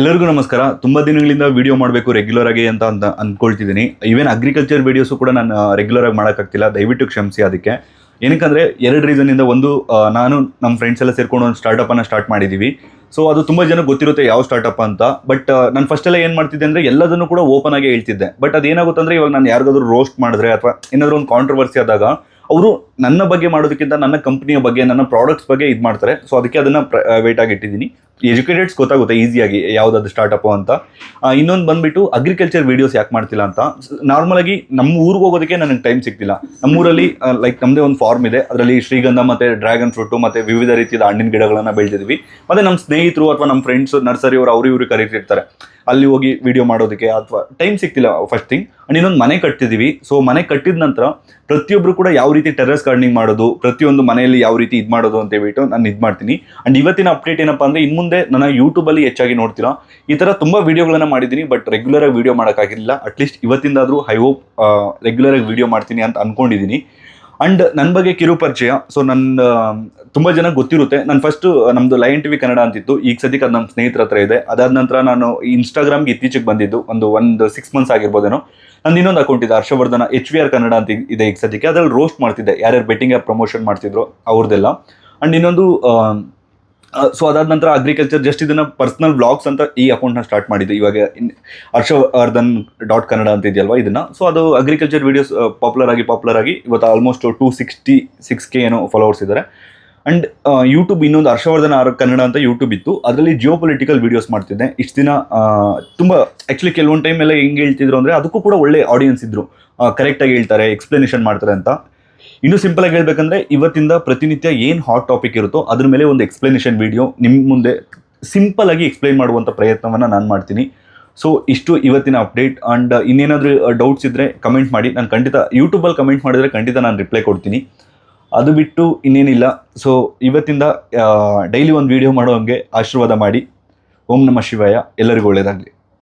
ಎಲ್ಲರಿಗೂ ನಮಸ್ಕಾರ. ತುಂಬಾ ದಿನಗಳಿಂದ ವಿಡಿಯೋ ಮಾಡಬೇಕು ರೆಗ್ಯುಲರ್ ಆಗಿ ಅಂತ ಅಂತ ಅಂದ್ಕೊಳ್ತಿದ್ದೀನಿ. ಈವನ್ ಅಗ್ರಿಕಲ್ಚರ್ ವಿಡಿಯೋಸು ಕೂಡ ನಾನು ರೆಗ್ಯುಲರ್ ಆಗಿ ಮಾಡೋಕ್ಕಾಗ್ತಿಲ್ಲ. ದಯವಿಟ್ಟು ಕ್ಷಮಿಸಿ ಅದಕ್ಕೆ. ಏನಕ್ಕಂದ್ರೆ, ಎರಡು ರೀಸನ್ ಇಂದ ಒಂದು ನಾನು ನಮ್ಮ ಫ್ರೆಂಡ್ಸ್ ಎಲ್ಲ ಸೇರ್ಕೊಂಡು ಒಂದು ಸ್ಟಾರ್ಟಪ್ಪನ್ನು ಸ್ಟಾರ್ಟ್ ಮಾಡಿದೀವಿ. ಸೊ ಅದು ತುಂಬ ಜನ ಗೊತ್ತಿರುತ್ತೆ ಯಾವ ಸ್ಟಾರ್ಟಪ್ ಅಂತ. ಬಟ್ ನಾನು ಫಸ್ಟ್ ಏನು ಮಾಡ್ತಿದ್ದೆ ಅಂದ್ರೆ, ಎಲ್ಲದನ್ನು ಕೂಡ ಓಪನ್ ಆಗಿ ಹೇಳ್ತಿದ್ದೆ. ಬಟ್ ಅದೇನಾಗುತ್ತೆ ಅಂದ್ರೆ, ಇವಾಗ ನಾನು ಯಾರಿಗಾದ್ರೂ ರೋಸ್ಟ್ ಮಾಡಿದ್ರೆ ಅಥವಾ ಏನಾದರೂ ಒಂದು ಕಾಂಟ್ರವರ್ಸಿ ಆದಾಗ, ಅವರು ನನ್ನ ಬಗ್ಗೆ ಮಾಡೋದಕ್ಕಿಂತ ನನ್ನ ಕಂಪ್ನಿಯ ಬಗ್ಗೆ, ನನ್ನ ಪ್ರಾಡಕ್ಟ್ಸ್ ಬಗ್ಗೆ ಇದು ಮಾಡ್ತಾರೆ ಸೊ ಅದಕ್ಕೆ ಅದನ್ನ ವೇಟ್ ಆಗಿ ಇಟ್ಟಿದ್ದೀನಿ. ಎಜುಕೇಟೆಡ್ಸ್ ಗೊತ್ತಾಗುತ್ತೆ ಈಸಿಯಾಗಿ ಯಾವ್ದಾದ್ರು ಸ್ಟಾರ್ಟಪ್ ಅಂತ. ಇನ್ನೊಂದು ಬಂದ್ಬಿಟ್ಟು ಅಗ್ರಿಕಲ್ಚರ್ ವಿಡಿಯೋಸ್ ಯಾಕೆ ಮಾಡ್ತಿಲ್ಲ ಅಂತ. ನಾರ್ಮಲ್ ಆಗಿ ನಮ್ಮ ಊರಿಗೆ ಹೋಗೋದಕ್ಕೆ ನನಗೆ ಟೈಮ್ ಸಿಗ್ತಿಲ್ಲ. ನಮ್ಮೂರಲ್ಲಿ ಲೈಕ್ ನಮ್ಮದೇ ಒಂದು ಫಾರ್ಮ್ ಇದೆ. ಅದರಲ್ಲಿ ಶ್ರೀಗಂಧ ಮತ್ತೆ ಡ್ರ್ಯಾಗನ್ ಫ್ರೂಟು ಮತ್ತೆ ವಿವಿಧ ರೀತಿಯ ಹಣ್ಣಿನ ಗಿಡಗಳನ್ನು ಬೆಳೆದಿದ್ವಿ. ಮತ್ತೆ ನಮ್ಮ ಸ್ನೇಹಿತರು ಅಥವಾ ನಮ್ಮ ಫ್ರೆಂಡ್ಸ್ ನರ್ಸರಿ ಅವರು ಇವರು ಕರೀತಿರ್ತಾರೆ. ಅಲ್ಲಿ ಹೋಗಿ ವಿಡಿಯೋ ಮಾಡೋದಕ್ಕೆ ಅಥವಾ ಟೈಮ್ ಸಿಗ್ತಿಲ್ಲ ಫಸ್ಟ್ ಥಿಂಗ್ ಅಂಡ್ ಇನ್ನೊಂದು ಮನೆ ಕಟ್ಟಿದೀವಿ ಸೊ ಮನೆ ಕಟ್ಟಿದ ನಂತರ ಪ್ರತಿಯೊಬ್ಬರು ಕೂಡ ಯಾವ ರೀತಿ ಟೆರಸ್ ಗಾರ್ಡನಿಂಗ್ ಮಾಡೋದು, ಪ್ರತಿಯೊಂದು ಮನೆಯಲ್ಲಿ ಯಾವ ರೀತಿ ಇದು ಮಾಡೋದು ಅಂತ ಹೇಳ್ಬಿಟ್ಟು ನಾನು ಇದು ಮಾಡ್ತೀನಿ. ಅಂಡ್ ಇವತ್ತಿನ ಅಪ್ಡೇಟ್ ಏನಪ್ಪಾ ಅಂದ್ರೆ ಇನ್ನು ಮುಂದೆ ನನ್ನ ಯೂಟ್ಯೂಬಲ್ಲಿ ಹೆಚ್ಚಾಗಿ ನೋಡ್ತೀರಾ. ಈ ಥರ ತುಂಬ ವಿಡಿಯೋಗಳನ್ನ ಮಾಡಿದ್ದೀನಿ ಬಟ್ ರೆಗ್ಯುಲರ್ ಆಗಿ ವಿಡಿಯೋ ಮಾಡೋಕ್ಕಾಗಿಲ್ಲ ಅಟ್ಲೀಸ್ಟ್ ಇವತ್ತಿಂದಾದರೂ ಐ ಹೋಪ್ ರೆಗ್ಯುಲರ್ ಆಗಿ ವಿಡಿಯೋ ಮಾಡ್ತೀನಿ ಅಂತ ಅನ್ಕೊಂಡಿದ್ದೀನಿ. ಅಂಡ್ ನನ್ನ ಬಗ್ಗೆ ಕಿರು ಪರಿಚಯ. ಸೊ ನನ್ನ ತುಂಬ ಜನ ಗೊತ್ತಿರುತ್ತೆ. ನಾನು ಫಸ್ಟ್ ನಮ್ಮದು ಲಯನ್ ಟಿವಿ ಕನ್ನಡ ಅಂತಿತ್ತು. ಈಗ ಸದ್ಯಕ್ಕೆ ಅದು ನಮ್ಮ ಸ್ನೇಹಿತರ ಹತ್ರ ಇದೆ. ಅದಾದ ನಂತರ ನಾನು ಇನ್ಸ್ಟಾಗ್ರಾಮ್ಗೆ ಇತ್ತೀಚೆಗೆ ಬಂದಿದ್ದು. ಒಂದು ಒಂದು ಸಿಕ್ಸ್ ಮಂತ್ಸ್ ಆಗಿರ್ಬೋದೇನೋ. ನಂದು ಇನ್ನೊಂದು ಅಕೌಂಟ್ ಇದೆ, Harshavardhana H V R Kannada ಅಂತ ಇದೆ ಈಗ ಸದ್ಯಕ್ಕೆ. ಅದ್ರಲ್ಲಿ ರೋಸ್ಟ್ ಮಾಡ್ತಿದ್ದೆ. ಯಾರ್ಯಾರು ಬೆಟ್ಟಿಂಗ್ ಆ್ಯಪ್ ಪ್ರಮೋಷನ್ ಮಾಡ್ತಿದ್ರು ಅವ್ರದ್ದೆಲ್ಲ ಅಂಡ್ ಇನ್ನೊಂದು ಸೊ ಅದಾದ ನಂತರ ಅಗ್ರಿಕಲ್ಚರ್ ಜಸ್ಟ್ ಇದನ್ನ ಪರ್ಸನಲ್ ಬ್ಲಾಗ್ಸ್ ಅಂತ ಈ ಅಕೌಂಟ್ನ ಸ್ಟಾರ್ಟ್ ಮಾಡಿದ್ದು. ಇವಾಗ ಹರ್ಷವರ್ಧನ್ ಡಾಟ್ ಕನ್ನಡ ಅಂತ ಇದೆಯಲ್ವಾ ಇದನ್ನ? ಸೊ ಅದು ಅಗ್ರಿಕಲ್ಚರ್ ವೀಡಿಯೋಸ್ ಪಾಪ್ಯುಲರ್ ಆಗಿ ಪಾಪ್ಯುಲರ್ ಆಗಿ ಇವತ್ತು almost two sixty six K ಏನೋ ಫಾಲೋವರ್ಸ್ ಇದ್ದಾರೆ ಅಂಡ್ ಯೂಟ್ಯೂಬ್ ಇನ್ನೊಂದು ಹರ್ಷವರ್ಧನ್ ಆರ್ ಕನ್ನಡ ಅಂತ ಯೂಟ್ಯೂಬ್ ಇತ್ತು. ಅದರಲ್ಲಿ ಜಿಯೋ ಪೊಲಿಟಿಕಲ್ ವಿಡಿಯೋಸ್ ಮಾಡ್ತಿದ್ದೆ. ಇಷ್ಟು ದಿನ ತುಂಬ ಆ್ಯಕ್ಚುಲಿ ಕೆಲವೊಂದು ಟೈಮ್ ಎಲ್ಲ ಹೆಂಗೆ ಹೇಳ್ತಿದ್ರು ಅಂದರೆ ಅದಕ್ಕೂ ಕೂಡ ಒಳ್ಳೆ ಆಡಿಯನ್ಸ್ ಇದ್ದರು ಕರೆಕ್ಟಾಗಿ ಹೇಳ್ತಾರೆ ಎಕ್ಸ್ಪ್ಲನೇಷನ್ ಮಾಡ್ತಾರೆ ಅಂತ. ಇನ್ನು ಸಿಂಪಲ್ ಆಗಿ ಹೇಳ್ಬೇಕಂದ್ರೆ ಇವತ್ತಿಂದ ಪ್ರತಿನಿತ್ಯ ಏನು ಹಾಟ್ ಟಾಪಿಕ್ ಇರುತ್ತೋ ಅದ್ರ ಮೇಲೆ ಒಂದು ಎಕ್ಸ್ಪ್ಲನೇಷನ್ ವಿಡಿಯೋ ನಿಮ್ಮ ಮುಂದೆ ಸಿಂಪಲ್ ಆಗಿ ಎಕ್ಸ್ಪ್ಲೈನ್ ಮಾಡುವಂಥ ಪ್ರಯತ್ನವನ್ನು ನಾನು ಮಾಡ್ತೀನಿ. ಸೊ ಇಷ್ಟು ಇವತ್ತಿನ ಅಪ್ಡೇಟ್ ಆ್ಯಂಡ್ ಇನ್ನೇನಾದರೂ ಡೌಟ್ಸ್ ಇದ್ದರೆ ಕಮೆಂಟ್ ಮಾಡಿ. ನಾನು ಖಂಡಿತ ಯೂಟ್ಯೂಬಲ್ಲಿ ಕಮೆಂಟ್ ಮಾಡಿದರೆ ಖಂಡಿತ ನಾನು ರಿಪ್ಲೈ ಕೊಡ್ತೀನಿ. ಅದು ಬಿಟ್ಟು ಇನ್ನೇನಿಲ್ಲ. ಸೊ ಇವತ್ತಿಂದ ಡೈಲಿ ಒಂದು ವಿಡಿಯೋ ಮಾಡೋ ಹಂಗೆ ಆಶೀರ್ವಾದ ಮಾಡಿ. ಓಂ ನಮ ಶಿವಾಯ. ಎಲ್ಲರಿಗೂ ಒಳ್ಳೆಯದಾಗಲಿ